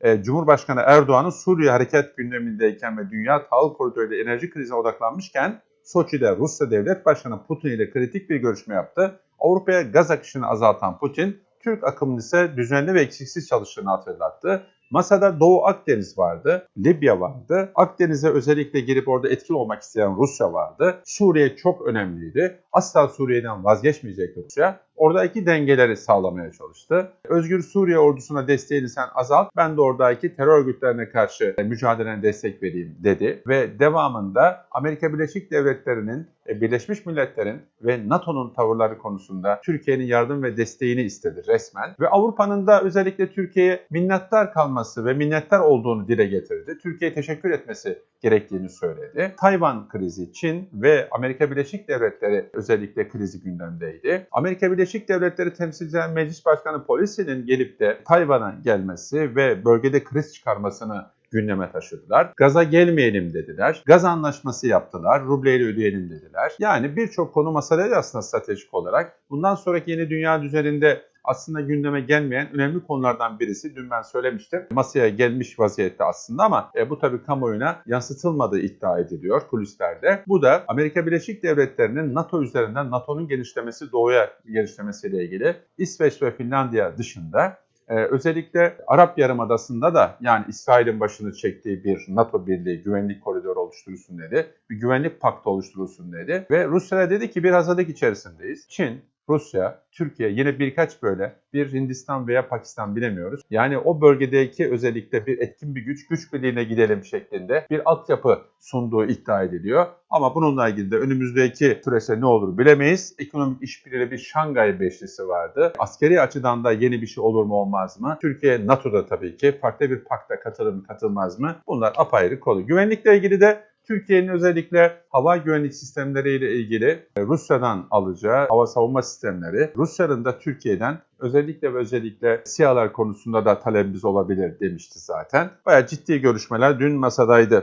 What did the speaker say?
e, Cumhurbaşkanı Erdoğan'ın Suriye harekat gündemindeyken ve Dünya Tahıl Koridoru enerji krizine odaklanmışken Soçi'de Rusya Devlet Başkanı Putin ile kritik bir görüşme yaptı. Avrupa'ya gaz akışını azaltan Putin, Türk akımının ise düzenli ve eksiksiz çalıştığını hatırlattı. Masada Doğu Akdeniz vardı, Libya vardı. Akdeniz'e özellikle girip orada etkili olmak isteyen Rusya vardı. Suriye çok önemliydi. Asla Suriye'den vazgeçmeyecekti Rusya. Oradaki dengeleri sağlamaya çalıştı. Özgür Suriye ordusuna desteğini sen azalt, ben de oradaki terör örgütlerine karşı mücadelene destek vereyim dedi. Ve devamında Amerika Birleşik Devletleri'nin, e, Birleşmiş Milletler'in ve NATO'nun tavırları konusunda Türkiye'nin yardım ve desteğini istedi resmen. Ve Avrupa'nın da özellikle Türkiye'ye minnettar kalması ve minnettar olduğunu dile getirdi. Türkiye'ye teşekkür etmesi gerektiğini söyledi. Tayvan krizi, Çin ve Amerika Birleşik Devletleri özellikle krizi gündemdeydi. Amerika Birleşik Devletleri Temsilciler Meclis Başkanı Polisi'nin gelip de Tayvan'a gelmesi ve bölgede kriz çıkarmasını gündeme taşıdılar. Gaza gelmeyelim dediler. Gaz anlaşması yaptılar. Rubleyle ödeyelim dediler. Yani birçok konu masadaydı aslında stratejik olarak. Bundan sonraki yeni dünya düzeninde aslında gündeme gelmeyen önemli konulardan birisi. Dün ben söylemiştim. Masaya gelmiş vaziyette aslında ama e, bu tabii kamuoyuna yansıtılmadığı iddia ediliyor kulislerde. Bu da Amerika Birleşik Devletleri'nin NATO üzerinden NATO'nun genişlemesi, doğuya genişlemesiyle ilgili İsveç ve Finlandiya dışında ee, özellikle Arap Yarımadası'nda da yani İsrail'in başını çektiği bir NATO birliği güvenlik koridoru oluşturulsun dedi. Bir güvenlik paktı oluşturulsun dedi. Ve Rusya dedi ki bir hazırlık içerisindeyiz. Çin, Rusya, Türkiye yine birkaç böyle bir Hindistan veya Pakistan bilemiyoruz. Yani o bölgedeki özellikle bir etkin bir güç, güç birliğine gidelim şeklinde bir altyapı sunduğu iddia ediliyor. Ama bununla ilgili de önümüzdeki süreçte ne olur bilemeyiz. Ekonomik işbirliği bir Şangay Beşlisi vardı. Askeri açıdan da yeni bir şey olur mu olmaz mı? Türkiye NATO'da tabii ki farklı bir pakta katılır mı katılmaz mı? Bunlar apayrı konu. Güvenlikle ilgili de Türkiye'nin özellikle hava güvenlik sistemleriyle ilgili e, Rusya'dan alacağı hava savunma sistemleri, Rusya'nın da Türkiye'den özellikle ve özellikle SİHA'lar konusunda da talebimiz olabilir demişti zaten. Bayağı ciddi görüşmeler dün masadaydı.